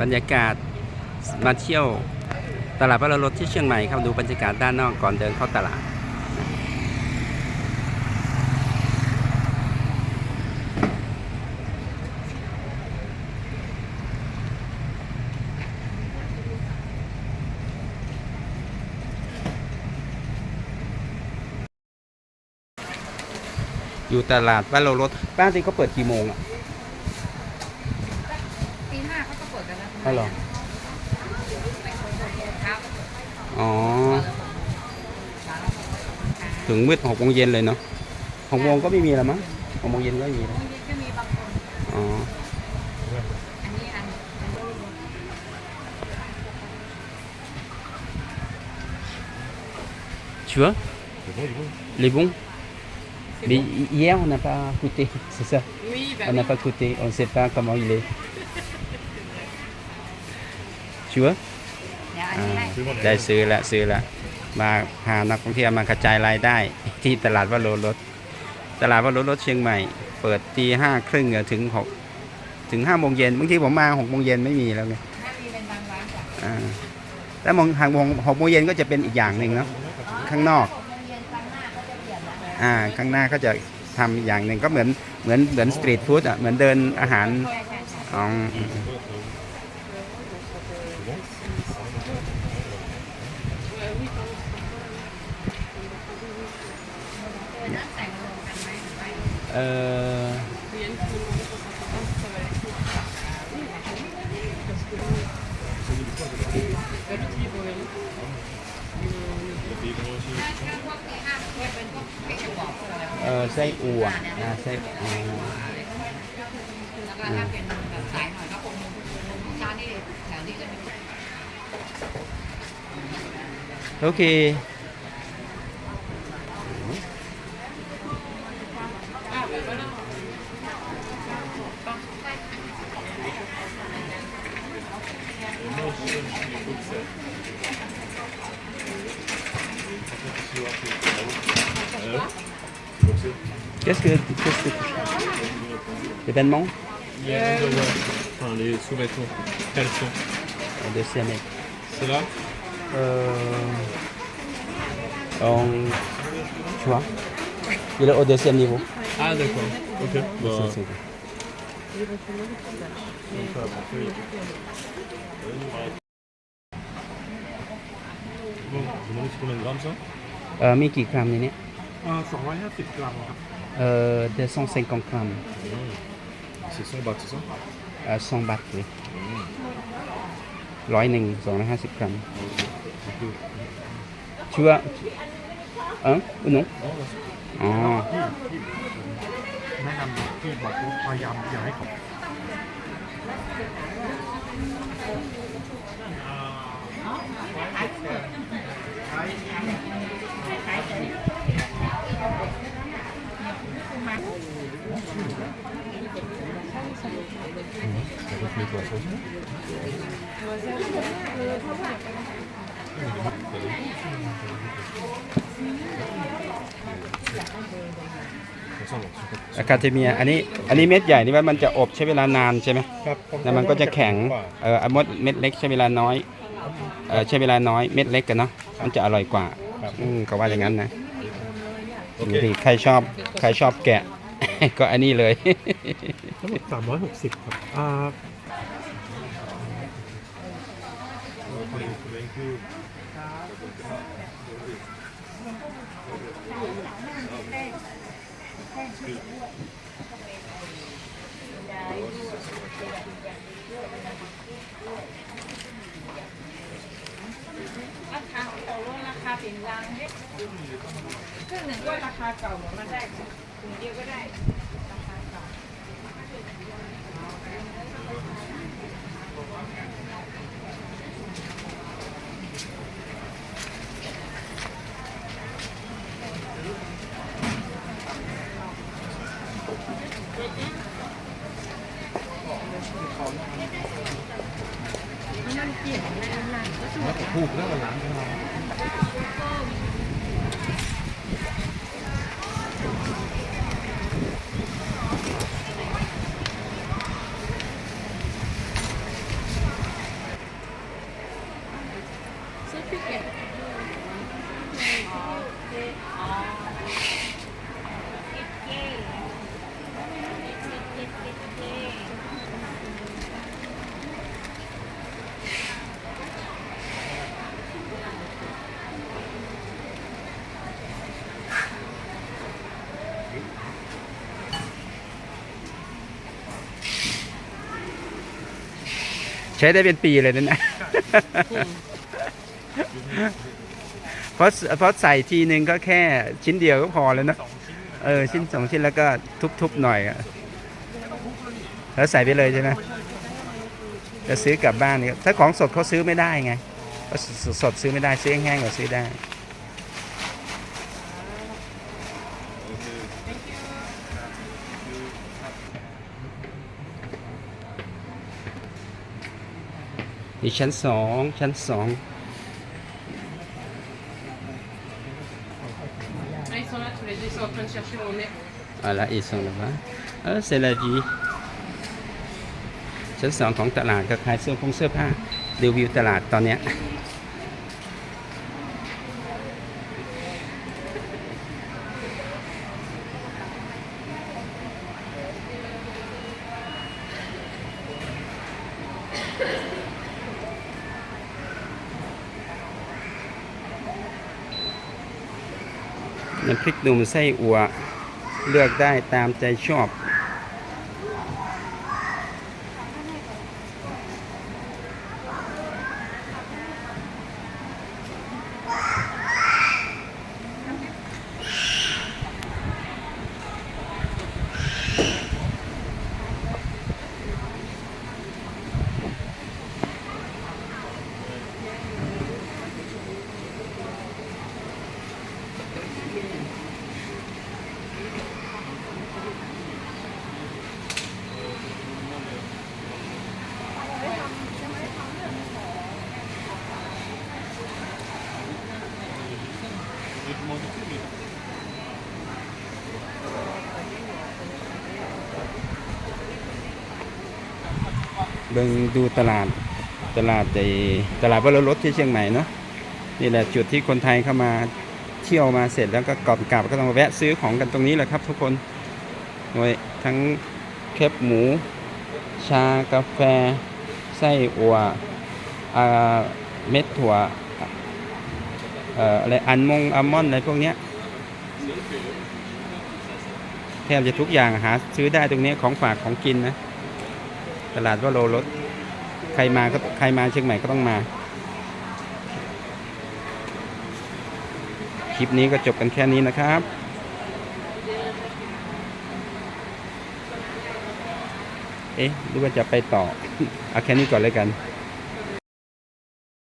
บรรยากาศมาเที่ยวตลาดพระรถที่เชียงใหม่ครับดูบรรยากาศด้านนอกก่อนเดินเข้าตลาดอยู่ตลาดบ้านเรารถบ้านที่เขาเปิดกี่โมงอะ ตีห้าเขาก็เปิดกันแล้วอ๋อเหรอครับอ๋อ ถึงมืดหกโมงเย็นเลยเนาะหกโมงก็ไม่มีแล้วมั้งหกโมงเย็นก็ไม่มีแล้วบางทีก็มีบางคนอ๋ออันนี้อัน Tu vois Les bons Mais hi- hier, on n'a pas goûté, c'est ça Oui, bah On n'a pas goûté, on ne sait pas comment il est. Tu vois เดี๋ยวอันนี้ให้ได้ซื้อละซื้อละมาพานักท่องเที่ยวมากระจายรายได้ ที่ตลาดวัดโลรถตลาดวัดโลรถเชียงใหม่ เปิดตีห้าครึ่งถึงหกถึงห้าโมงเย็นบางทีผมมาหกโมงเย็นไม่มีแล้วไงถ้ามีเป็นบางร้านจ้ะอ่าแล้วโมงหางโมงหกโมงเย็นก็จะเป็นอีกอย่างหนึ่งเนาะข้างนอกหกโมงเย็นครั้งหน้าก็จะเปลี่ยนแล้วอ่าข้างหน้าก็จะทำอีกอย่างหนึ่งก็เหมือนเหมือนเหมือนสตรีทฟู้ดอะเหมือนเดินอาหารใช่ใช่ใช่อ๋ออืม เออ พวกตีห้าพวกเป็นพวกไม่จะบอกอะไรพวก เออไส้อั่วอ่าไส้อ๋อ แล้ว Okay. Qu'est-ce que qu'est-ce que L'événement? Enfin, les sous-vêtements, caleçons. De C'est là? euh, on, tu vois il est au deuxième niveau Ah d'accord. Ok. Bah, Ça, c'est- bon, je demande c'est combien de grammes ça เออมีกี่กรัมในนี้ Ah, 250 grammes. เออ250 grammes C'est 100 bahts, c'est ça เออ2บาทเลยร้อยหนึ่งสองร้อยห้าสิบกรัม Tu vois hein ou non Non, là, c'est- อ๋อแนะนำที่บอกว่าพยายามอย่าให้เขา อะคาเทเมีย อันนี้อันนี้เม็ดใหญ่นี่ว่ามันจะอบใช้เวลานานใช่ไหมครับแล้วมันก็จะแข็งเอออะมดเม็ดเล็กใช้เวลาน้อยเออใช้เวลาน้อยเม็ดเล็กกันเนาะมันจะอร่อยกว่าอืมเขาว่าอย่างนั้นนะอยู่ที่ใครชอบใครชอบแกะ ก็อันนี้เลย ทั้งหมดสามร้อยหกสิบครับ อ่า ราคาโอโลราคาเป็นรังเนี่ยครึ่งหนึ่งก็ราคาเก่าเหมือนมาได้ถุงเดียวก็ได้ราคาเก่า ถูกแล้ววันหลังเรา ใช้ได้เป็นปีเลยนะเนี่ยเพราะเพราะใส่ทีนึงก็แค่ชิ้นเดียวก็พอแล้วนะเออชิ้นสองชิ้นแล้วก็ทุบๆหน่อยอะแล้วใส่ไปเลยใช่ไหมจะซื้อกลับบ้านนี่ถ้าของสดเขาซื้อไม่ได้ไงเพราะสดๆซื้อไม่ได้ซื้อแห้งๆก็ซื้อได้ นี่ชั้นสองชั้นสอง Ah, ils sont là tous les deux, ils sont en train de chercher mon nez. Voilà, ils sont là-bas. Euh, c'est la vie. ชั้นสองของตลาดก็ขายเสื้อผงเสื้อผ้ารีวิวตลาดตอนเนี้ย น้ำพริกหนุ่มไส้อัวเลือกได้ตามใจชอบ เบิ่งดูตลาดตลาดในตลาดวรรถที่เชียงใหม่เนาะนี่แหละจุดที่คนไทยเข้ามาเที่ยวมาเสร็จแล้วก็ก่อนกลับก็ต้องมาแวะซื้อของกันตรงนี้แหละครับ ทุกคนโดยทั้งเคปหมู ชากาแฟ ไส้อัวอาเม็ดถั่วเอ่ออะไรอันมงอัลมอนด์อะไรพวกเนี้ยแทบจะทุกอย่างหาซื้อได้ตรงนี้ของฝากของกินนะ ตลาดวโรรถใครมาก็ใครมาเชียงใหม่ก็ต้องมา คลิปนี้ก็จบกันแค่นี้นะครับเอ๊ะหรือว่าจะไปต่อ เอาแค่นี้ก่อนเลยกัน